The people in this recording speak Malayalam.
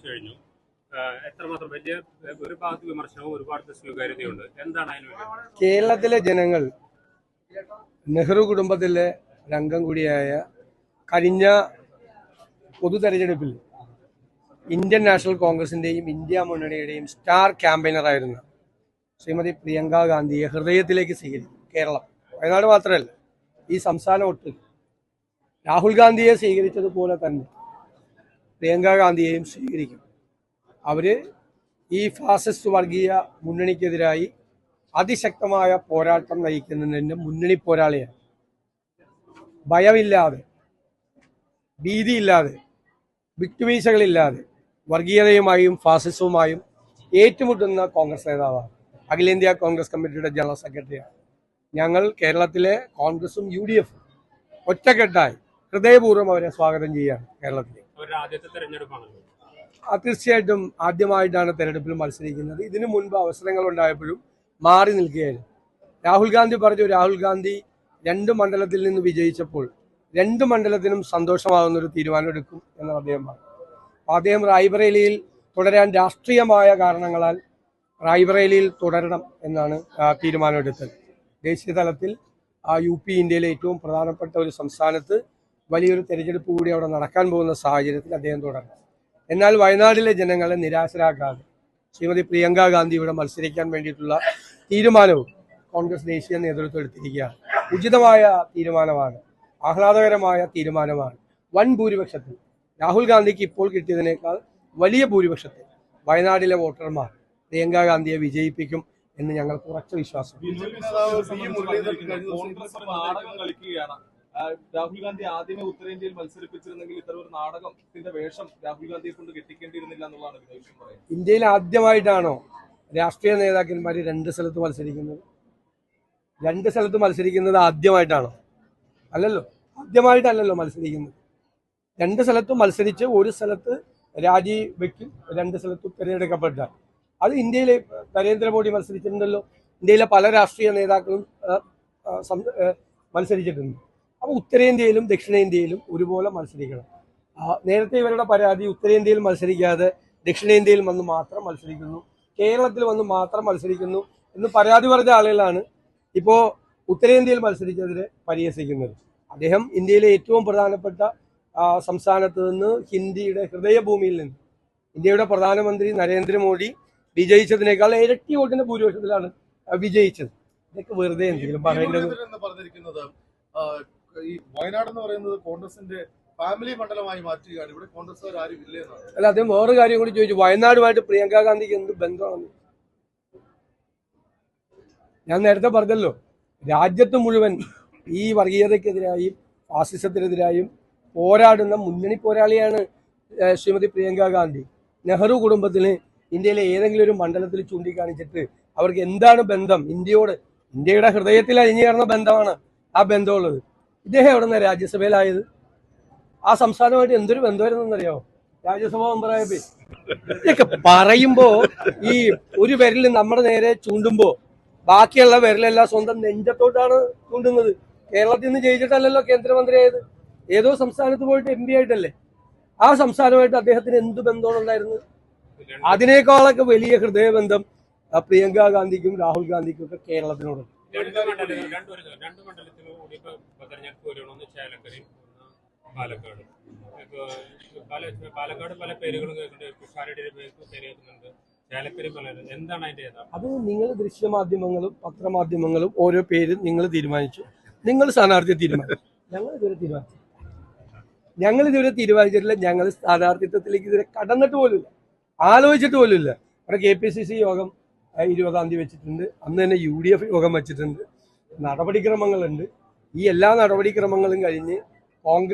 അവസാനിച്ചു കഴിഞ്ഞു എത്രമാത്രം വലിയ ഒരു ഭാഗത്ത് വിമർശനവും ഒരുപാട് സ്വീകാര്യതയുണ്ട് എന്താണ് അതിന് കേരളത്തിലെ ജനങ്ങൾ നെഹ്റു കുടുംബത്തിലെ രംഗം കൂടിയായ കഴിഞ്ഞ പൊതു തെരഞ്ഞെടുപ്പിൽ ഇന്ത്യൻ നാഷണൽ കോൺഗ്രസിന്റെയും ഇന്ത്യ മുന്നണിയുടെയും സ്റ്റാർ ക്യാമ്പയിനറായിരുന്ന ശ്രീമതി പ്രിയങ്ക ഗാന്ധിയെ ഹൃദയത്തിലേക്ക് സ്വീകരിക്കും കേരളം. വയനാട് മാത്രമല്ല ഈ സംസ്ഥാനം ഒട്ട്. രാഹുൽ ഗാന്ധിയെ സ്വീകരിച്ചതുപോലെ തന്നെ പ്രിയങ്ക ഗാന്ധിയെയും സ്വീകരിക്കും. അവർ ഈ ഫാസിസ്റ്റ് വർഗീയ മുന്നണിക്കെതിരായി അതിശക്തമായ പോരാട്ടം നയിക്കുന്നതിന്റെ മുന്നണി പോരാളിയാണ്. ഭയമില്ലാതെ ഭീതിയില്ലാതെ വിട്ടുവീഴ്ചകളില്ലാതെ വർഗീയതയുമായും ഫാസിസവുമായും ഏറ്റുമുട്ടുന്ന കോൺഗ്രസ് നേതാവാണ്. അഖിലേന്ത്യാ കോൺഗ്രസ് കമ്മിറ്റിയുടെ ജനറൽ സെക്രട്ടറിയാണ്. ഞങ്ങൾ കേരളത്തിലെ കോൺഗ്രസും യു ഡി എഫും ഒറ്റക്കെട്ടായി ഹൃദയപൂർവം അവരെ സ്വാഗതം ചെയ്യുകയാണ് കേരളത്തിലേക്ക്. തീർച്ചയായിട്ടും ആദ്യമായിട്ടാണ് തെരഞ്ഞെടുപ്പിൽ മത്സരിക്കുന്നത്. ഇതിനു മുൻപ് അവസരങ്ങൾ ഉണ്ടായപ്പോഴും മാറി നിൽക്കുകയായിരുന്നു. രാഹുൽ ഗാന്ധി പറഞ്ഞു രാഹുൽ ഗാന്ധി രണ്ട് മണ്ഡലത്തിൽ നിന്ന് വിജയിച്ചപ്പോൾ രണ്ട് മണ്ഡലത്തിനും സന്തോഷമാകുന്ന ഒരു തീരുമാനമെടുക്കും എന്ന് അദ്ദേഹം പറഞ്ഞു. അദ്ദേഹം റായ്ബറേലിയിൽ തുടരാൻ രാഷ്ട്രീയമായ കാരണങ്ങളാൽ റായ്ബറേലിയിൽ തുടരണം എന്നാണ് തീരുമാനമെടുത്തത്. ദേശീയ തലത്തിൽ യു പി ഇന്ത്യയിലെ ഏറ്റവും പ്രധാനപ്പെട്ട ഒരു സംസ്ഥാനത്ത് വലിയൊരു തെരഞ്ഞെടുപ്പ് കൂടി അവിടെ നടക്കാൻ പോകുന്ന സാഹചര്യത്തിൽ അദ്ദേഹം തുടരണം എന്നാൽ വയനാട്ടിലെ ജനങ്ങളെ നിരാശരാക്കാതെ ശ്രീമതി പ്രിയങ്ക ഗാന്ധി ഇവിടെ മത്സരിക്കാൻ വേണ്ടിയിട്ടുള്ള തീരുമാനവും കോൺഗ്രസ് ദേശീയ നേതൃത്വം എടുത്തിരിക്കുകയാണ്. ഉചിതമായ തീരുമാനമാണ്. ആഹ്ലാദകരമായ തീരുമാനമാണ്. വൻ ഭൂരിപക്ഷത്തിൽ. രാഹുൽ ഗാന്ധിക്ക് ഇപ്പോൾ കിട്ടിയതിനേക്കാൾ വലിയ ഭൂരിപക്ഷത്തിൽ വയനാട്ടിലെ വോട്ടർമാർ പ്രിയങ്ക ഗാന്ധിയെ വിജയിപ്പിക്കും എന്ന് ഞങ്ങൾക്ക് ഉറച്ച വിശ്വാസം രാഹുൽ ഗാന്ധി ആദ്യമേ ഉത്തരേന്ത്യയിൽ മത്സരിപ്പിച്ചിരുന്നെങ്കിൽ ഇത്തരം ഒരു നാടകത്തിന്റെ വേഷം രാഹുൽ ഗാന്ധിയെ കൊണ്ട് കെട്ടിക്കേണ്ടിയിരുന്നില്ല എന്നുള്ളതാണ് പറയുന്നത്. ഇന്ത്യയിൽ ആദ്യമായിട്ടാണോ രാഷ്ട്രീയ നേതാക്കന്മാർ രണ്ട് സ്ഥലത്ത് മത്സരിക്കുന്നത്? രണ്ട് സ്ഥലത്ത് മത്സരിക്കുന്നത് ആദ്യമായിട്ടാണോ? അല്ലല്ലോ ആദ്യമായിട്ടല്ലല്ലോ മത്സരിക്കുന്നത്. രണ്ട് സ്ഥലത്തും മത്സരിച്ച് ഒരു സ്ഥലത്ത് രാജി വെക്കും രണ്ട് സ്ഥലത്തും തിരഞ്ഞെടുക്കപ്പെട്ട അത് ഇന്ത്യയിലെ നരേന്ദ്രമോദി മത്സരിച്ചിട്ടുണ്ടല്ലോ. ഇന്ത്യയിലെ പല രാഷ്ട്രീയ നേതാക്കളും മത്സരിച്ചിട്ടുണ്ട്. അപ്പോൾ ഉത്തരേന്ത്യയിലും ദക്ഷിണേന്ത്യയിലും ഒരുപോലെ മത്സരിക്കണം. നേരത്തെ ഇവരുടെ പരാതി ഉത്തരേന്ത്യയിൽ മത്സരിക്കാതെ ദക്ഷിണേന്ത്യയിൽ വന്ന് മാത്രം മത്സരിക്കുന്നു കേരളത്തിൽ വന്ന് മാത്രം മത്സരിക്കുന്നു എന്ന് പരാതി പറഞ്ഞ ആളുകളാണ് ഇപ്പോൾ ഉത്തരേന്ത്യയിൽ മത്സരിച്ചതിനെ പരിഹസിക്കുന്നത്. അദ്ദേഹം ഇന്ത്യയിലെ ഏറ്റവും പ്രധാനപ്പെട്ട സംസ്ഥാനത്ത് നിന്ന് ഹിന്ദിയുടെ ഹൃദയഭൂമിയിൽ നിന്ന് ഇന്ത്യയുടെ പ്രധാനമന്ത്രി നരേന്ദ്രമോദി വിജയിച്ചതിനേക്കാൾ ഇരട്ടി വോട്ടിന്റെ ഭൂരിപക്ഷത്തിലാണ് വിജയിച്ചത്. ഇതൊക്കെ വെറുതെ എന്തെങ്കിലും പറയേണ്ടത് ഈ വയനാട് എന്ന് പറയുന്നത് കോൺഗ്രസിന്റെ ഫാമിലി മണ്ഡലമായി മാറ്റുകയാണ്. ഇവിടെ കോൺഗ്രസ്സുകാർ ആരും ഇല്ല എന്നാണ്. അല്ല അദ്ദേഹം വേറൊരു കാര്യം കൂടി ചോദിച്ചു. വയനാടുമായിട്ട് പ്രിയങ്ക ഗാന്ധിക്ക് എന്ത് ബന്ധമാണ്? ഞാൻ നേരത്തെ പറഞ്ഞല്ലോ രാജ്യത്ത് മുഴുവൻ ഈ വർഗീയതയ്ക്കെതിരായും ഫാസിസത്തിനെതിരായും പോരാടുന്ന മുന്നണി പോരാളിയാണ് ശ്രീമതി പ്രിയങ്ക ഗാന്ധി. നെഹ്റു കുടുംബത്തിന് ഇന്ത്യയിലെ ഏതെങ്കിലും ഒരു മണ്ഡലത്തിൽ ചൂണ്ടിക്കാണിച്ചിട്ട് അവർക്ക് എന്താണ് ബന്ധം? ഇന്ത്യയോട് ഇന്ത്യയുടെ ഹൃദയത്തിൽ അലിഞ്ഞേർന്ന ബന്ധമാണ് ആ ബന്ധമുള്ളത്. ഇദ്ദേഹം എവിടെ നിന്നാണ് രാജ്യസഭയിലായത്? ആ സംസ്ഥാനമായിട്ട് എന്തൊരു ബന്ധമായിരുന്നെന്നറിയാമോ രാജ്യസഭ മെമ്പറായപ്പോ. പറയുമ്പോ ഈ ഒരു വിരൽ നമ്മുടെ നേരെ ചൂണ്ടുമ്പോ ബാക്കിയുള്ള വിരലെല്ലാം സ്വന്തം നെഞ്ചത്തോട്ടാണ് ചൂണ്ടുന്നത്. കേരളത്തിൽ നിന്ന് ജയിച്ചിട്ടല്ലല്ലോ കേന്ദ്രമന്ത്രിയായത്. ഏതോ സംസ്ഥാനത്ത് പോയിട്ട് എം പി ആയിട്ടല്ലേ? ആ സംസ്ഥാനമായിട്ട് അദ്ദേഹത്തിന് എന്ത് ബന്ധമാണ് ഉണ്ടായിരുന്നത്? അതിനേക്കാളൊക്കെ വലിയ ഹൃദയബന്ധം പ്രിയങ്കാ ഗാന്ധിക്കും രാഹുൽ ഗാന്ധിക്കും ഒക്കെ കേരളത്തിനോട് രണ്ട് രണ്ട് ഒരു രണ്ട് മണ്ഡലത്തിലും കൂടി ഇപ്പൊ തെരഞ്ഞെടുപ്പ് വരികയാണ് ഒന്ന് ചേലക്കരയും ഒന്ന് പാലക്കാട്. ഇപ്പൊ പാലക്കാട് പല പേരുകളും കേൾക്കുന്നുണ്ട്. പേര് പല എന്താണ് അതിന്റെ അത് നിങ്ങൾ ദൃശ്യമാധ്യമങ്ങളും പത്രമാധ്യമങ്ങളും ഓരോ പേര് നിങ്ങൾ തീരുമാനിച്ചു. നിങ്ങൾ സ്ഥാനാർത്ഥിയെ തീരുമാനിച്ചു. ഞങ്ങൾ ഇതുവരെ തീരുമാനിച്ചു. ഞങ്ങൾ ഇതുവരെ തീരുമാനിച്ചിട്ടില്ല. ഞങ്ങൾ സ്ഥാനാർത്ഥിത്വത്തിലേക്ക് ഇതുവരെ കടന്നിട്ട് പോലുമില്ല. ആലോചിച്ചിട്ട് പോലുമില്ല. അവിടെ കെ പി സി സി യോഗം ഇരുപതാം തീയതി വെച്ചിട്ടുണ്ട്. അന്ന് തന്നെ യു ഡി എഫ് യോഗം വെച്ചിട്ടുണ്ട്. നടപടിക്രമങ്ങളുണ്ട്. ഈ എല്ലാ നടപടിക്രമങ്ങളും കഴിഞ്ഞ് കോൺഗ്രസ്